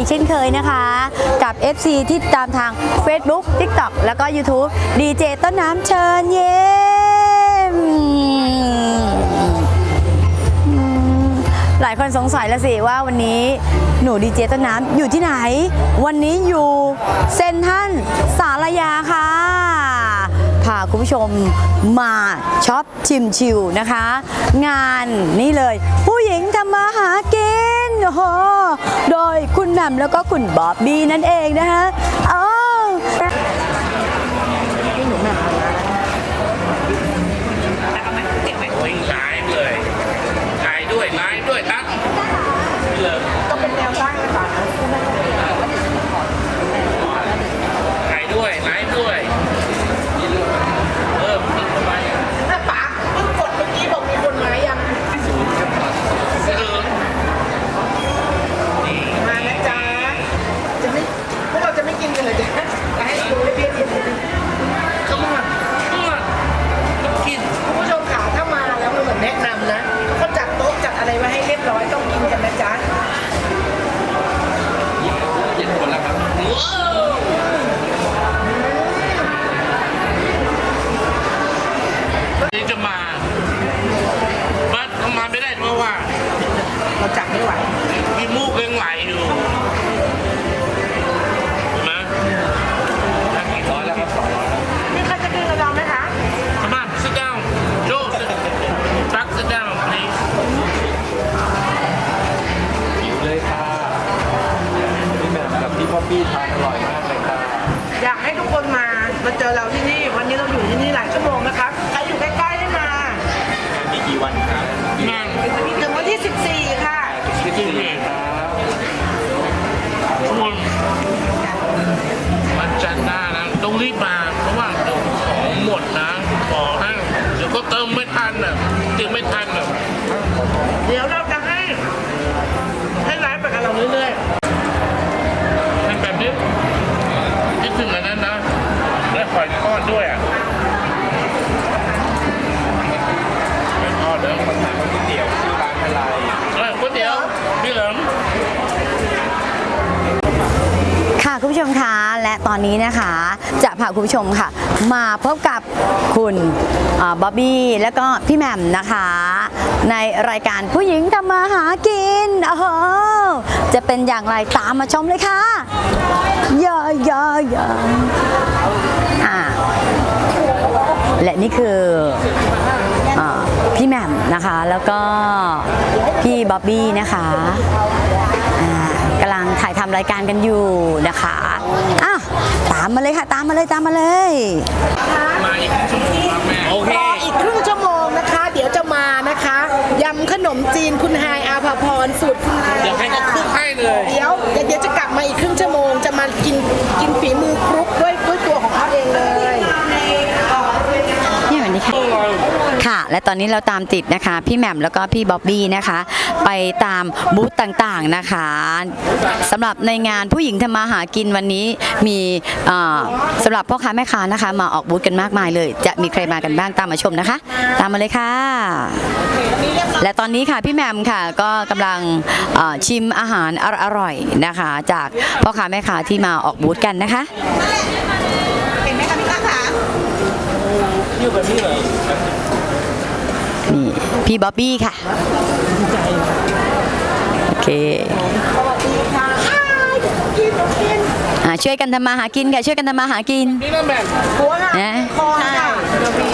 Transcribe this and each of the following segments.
อีกเช่นเคยนะคะ กับ FC ที่ตามทาง Facebook TikTok แล้วก็ YouTube ดีเจต้นน้ำเชิญเย้มอืมหลายคนสงสัยแล้วสิว่าวันนี้หนูดีเจต้นน้ำอยู่ที่ไหน วันนี้อยู่เซนทรันสารยาค่ะ พาคุณผู้ชมมาช็อปชิมชิวนะคะ งานนี่เลย ผู้หญิงทำมาหากิน โอ้โหโดยคุณแหม่มแล้วก็คุณบอบบี้นั่นเองนะคะ มามาเจอเราที่นี่วันนี้เราอยู่ที่นี่หลายชั่วโมงนะคะใครอยู่ใกล้ๆให้มามีกี่วันครับนั่งถึงวันที่ 14 ค่ะสิบสี่ครับทุกคนวันจันทร์หน้านะต้องรีบมาเพราะว่าเดี๋ยวของหมดนะของนะ ผู้ชมคะและตอนนี้นะคะ จะพาคุณผู้ชมค่ะ มาพบกับคุณบ๊อบบี้แล้วก็พี่แหม่มนะคะ ในรายการผู้หญิงทำมาหากินโอ้โหจะเป็นอย่างไรตามมาชมเลยค่ะย่าอย่าอย่าอ่าและนี่คืออพี่แหม่มนะคะ แล้วก็พี่บ๊อบบี้นะคะ รายการกันอยู่นะคะอ้าวตามมาเลยค่ะ ตามมาเลยตามมาเลยมาอีกชั่วโมงครับแม่โอเครออีกครึ่งชั่วโมงนะคะ เดี๋ยวจะมานะคะยำขนมจีนคุณไฮายอาภาพรสูตรคุณไฮายเดี๋ยวให้เขาคลุกให้เลยเดี๋ยวเดี๋ยวเดี๋ยวจะกลับมาอีกครึ่งชั่วโมงจะมากินกินฝีมือครุกด้วยด้วยตัวของเขาเองเลยนี่วันนี้ ค่ะค่ะ และตอนนี้เราตามติดนะคะ พี่แหม่มแล้วก็พี่บ๊อบบี้นะคะ ไปตามบูธต่างๆนะคะสำหรับในงานผู้หญิงทำมาหากินวันนี้มีสำหรับพ่อค้าแม่ค้านะคะ มาออกบูธกันมากมายเลย จะมีใครมากันบ้างตามมาชมนะคะ ตามมาเลยค่ะ และตอนนี้ค่ะพี่แหม่มค่ะก็กำลังชิมอาหารอร่อยนะคะ จากพ่อค้าแม่ค้าที่มาออกบูธกันนะคะ นี่พี่บ๊อบบี้ค่ะ โอเคสวัสดีค่ะกินกินอ่าช่วยกันทำมาหากินค่ะช่วยกันทำมาหากิน นี่นะแม่หัวค่ะนะคอค่ะพี่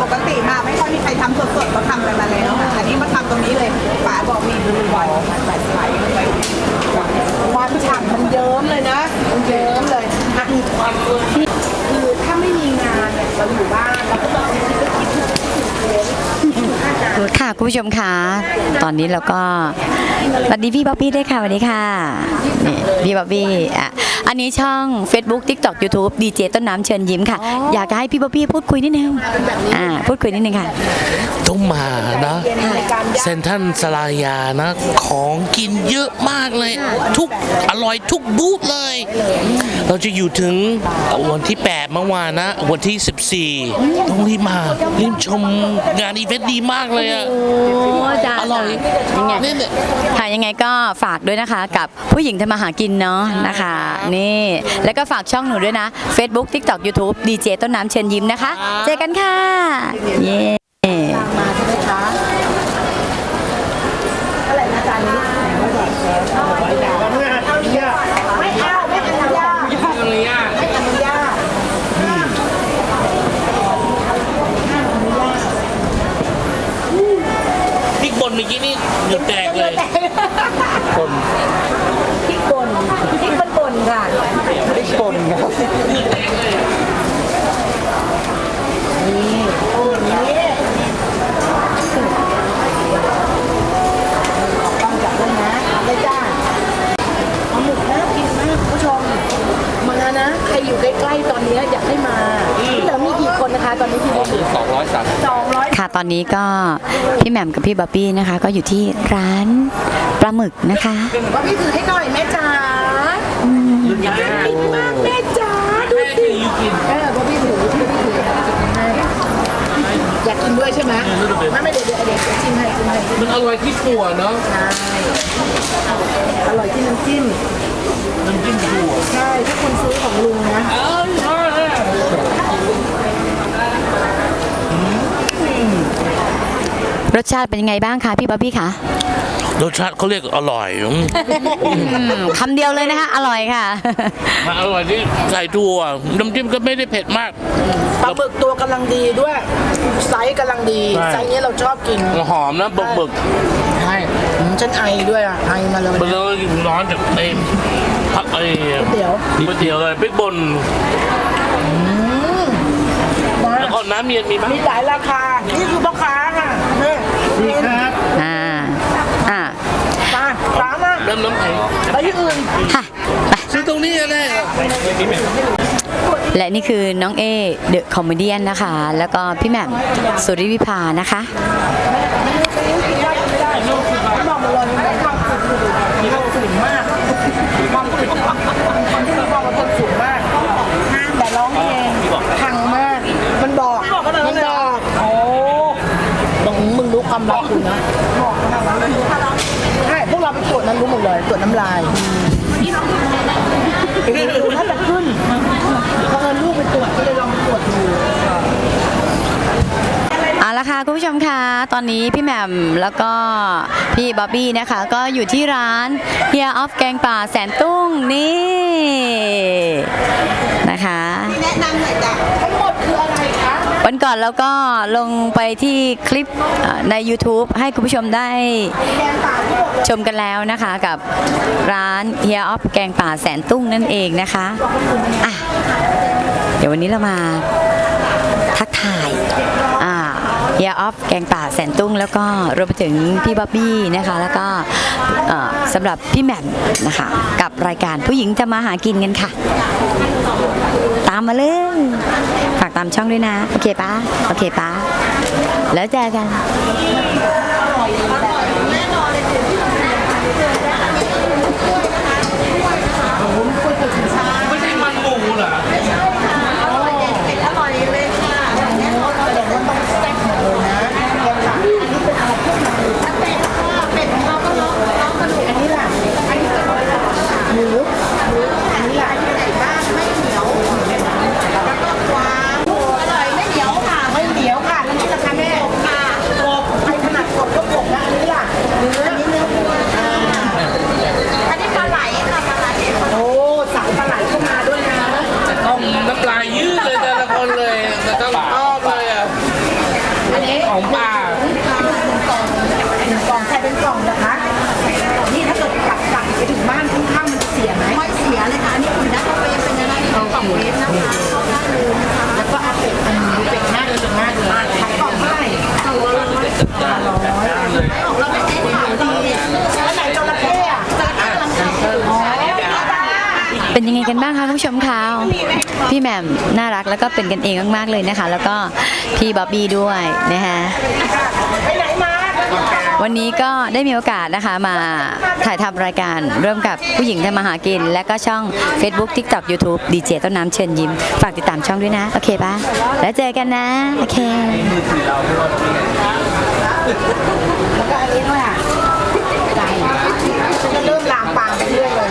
ปกติมาไม่ค่อยมีใครทำสดๆมาทำกันมาแล้วค่ะอันนี้มาทำตรงนี้เลยป๋าบอกมีดูบ่อยมันใส่ใส่ไปความฉ่ำมันเยิ้มเลยนะมันเยิ้มเลยอะคือคือถ้าไม่มีงานเนี่ยเราอยู่บ้านเราก็ต้องคิดก็คิดถึงคิดถึงอาหาร ค่ะคุณ ผู้ชมคะ ตอนนี้เราก็สวัสดีพี่บ๊อบบี้ด้วยค่ะสวัสดีค่ะนี่พี่บ๊อบบี้อะอันนี้ช่อง Facebook TikTok YouTube ดีเจต้นน้ำเชิญยิ้มค่ะ อยากจะให้พี่บ๊อบบี้พูดคุยนิดนึงอ่าพูดคุยนิดนึงค่ะ ต้องมานะเซนทรันสลายานะ ของกินเยอะมากเลย ทุกอร่อยทุกบูธเลย เราจะอยู่ถึงวันที่ 8 เมื่อวานนะ วันที่ 14 ต้องรีบมารีบชมงานอีเวนต์ดีมากเลยอะโอ้จ้าอร่อยยังไงนี่เนี่ยค่ะยังไงก็ฝากด้วยนะคะ กับผู้หญิงทำมาหากินเนาะนะคะ นี่ แล้วก็ฝากช่องหนูด้วยนะ Facebook TikTok YouTube ดีเจต้นน้ำเชิญยิ้มนะคะ เจอกันค่ะ เย้ มาใช่ไหมคะอะไรนะจานนี้ไม่เอาไม่อนุญาตไม่อนุญาต พริกป่นเมื่อกี้นี่เหงื่อแตกเลย คน พริกป่นพริกมันป่นค่ะ พริกป่นครับ นี่โอ้ยนี่ต้องจับด้วยนะเลยจ้าเอาหมึกน่ากินมากคุณผู้ชม มานะ ใครอยู่ใกล้ๆตอนนี้อยากให้มาแต่มีกี่คนนะคะ ตอนนี้ที่ ก็คือ200สัตว์ ส องร้อยค่ะตอนนี้ก็พี่แหม่มกับพี่บ๊อบบี้นะคะ ก็อยู่ที่ร้านปลาหมึกนะคะว่าพี่ถือให้หน่อยแม่จ๋าน่ากินมากแม่จ๋าดูสิเออว่าพี่ถือพี่พี่ถือให้อยากกินด้วยใช่ไหมไม่ไม่เดี๋ยวเดี๋ยวเดี๋ยวชิมให้ชิมให้มันอร่อยที่ถั่วเนาะใช่อร่อยที่น้ำจิ้มน้ำจิ้มถั่วใช่ถ้าคุณซื้อของลุงนะ รสชาติเป็นยังไงบ้างคะพี่บ๊อบบี้คะรสชาติเขาเรียกอร่อยอืมอืมคำเดียวเลยนะคะ อร่อยค่ะมันอร่อยที่ใส่ถั่วน้ำจิ้มก็ไม่ได้เผ็ดมาก ปลาหมึกตัวกำลังดีด้วย ไซส์กำลังดีใช่ ไซส์นี้เราชอบกินหอมนะบึกบึกใช่อืมฉันไอด้วยอะไอมาเลยๆมันนะเลยร้อนจากไอ้ผักไอ้เดี๋ยวก๋วยเตี๋ยวเลยพริกป่นมาแล้วก็น้ำเย็นมีไหมมีหลายราคา นี่คือพ่อค้าค่ะนี่ มีครับ อ่า อ่า มาร้า นนะน้ำน้ำแข็งไปที่อื่นค่ะไปซื้อตรงนี้ก็ได้และนี่คือน้องเอเดอะคอมเมดี้นะคะ แล้วก็พี่แหม่มสุริวิภานะคะ บอกมาเลยความสุขความสูงมากความสุขความที่บอกว่าคนสูงมากแต่ร้องเพลงพังมาก มันบอกมันบอกโอ้ตรงมึงรู้ความลับคุณนะบอกขนาดนั้นเลยใช่พวกเราไปตรวจนั้นรู้หมดเลย ตรวจน้ำลายดูน่าจะขึ้นเพราะเอิญลูกไปตรวจก็เลยลองตรวจดูเอาละค่ะคุณผู้ชมคะตอนนี้พี่แหม่มแล้วก็พี่บ๊อบบี้นะคะ ก็อยู่ที่ร้านเฮียออฟแกงป่าแสนตุ้งนี่นะคะแนะนำหน่อยจ้ะ วันก่อนเราก็ลงไปที่คลิปใน YouTube ให้คุณผู้ชมได้ชมกันแล้วนะคะกับร้านเฮียออฟแกงป่าแสนตุ้งนั่นเองนะคะอะเดี๋ยววันนี้เรามาทักทาย เฮียออฟแกงป่าแสนตุ้ง แล้วก็รวมไปถึงพี่บ๊อบบี้นะคะ แล้วก็สำหรับพี่แหม่มนะคะ กับรายการผู้หญิงจะมาหากินกันค่ะ ตามมาเลย ฝากตามช่องด้วยนะ โอเคปะโอเคปะแล้วเจอกัน ไม่ใช่มันหมูเหรอ ไม่เหนียวค่ะไม่เหนียวค่ะอันนี้ราคาแม่ค่ะกบใครถนัดกบก็กบนะอันนี้ล่ะเนื้ออันนี้เนื้อวัวอันนี้ปลาไหลค่ะปลาไหลโอ้สายปลาไหลก็มาด้วยนะ ต้องน้ำลายยืดเลยแต่ละคนเลยแต่ต้องชอบเลยอะ อันนี้ ของป่าหนึ่งกล่องใครเป็นกล่องนะคะ นี่ถ้าเกิดกลับกลับไปถึงบ้านค่อนข้างมันจะเสียไหมไม่เสียเลยค่ะอันนี้คุณได้เอาไปเป็นอะไรของกล่องเวฟนะคะ ไงกันบ้างคะคุณผู้ชมคะพี่แหม่มน่ารักแล้วก็เป็นกันเองมากๆเลยนะคะ แล้วก็พี่บ๊อบบี้ด้วยนะคะวันนี้ก็ได้มีโอกาสนะคะมาถ่ายทำรายการร่วมกับผู้หญิงทำมาหากิน และก็ช่อง Facebook TikTok YouTube ดีเจต้นน้ำเชิญยิ้ม ฝากติดตามช่องด้วยนะ โอเคปะแล้วเจอกันนะ โอเคก็อันนี้ด้วยอะเริ่มลามปามไปเรื่อยเลย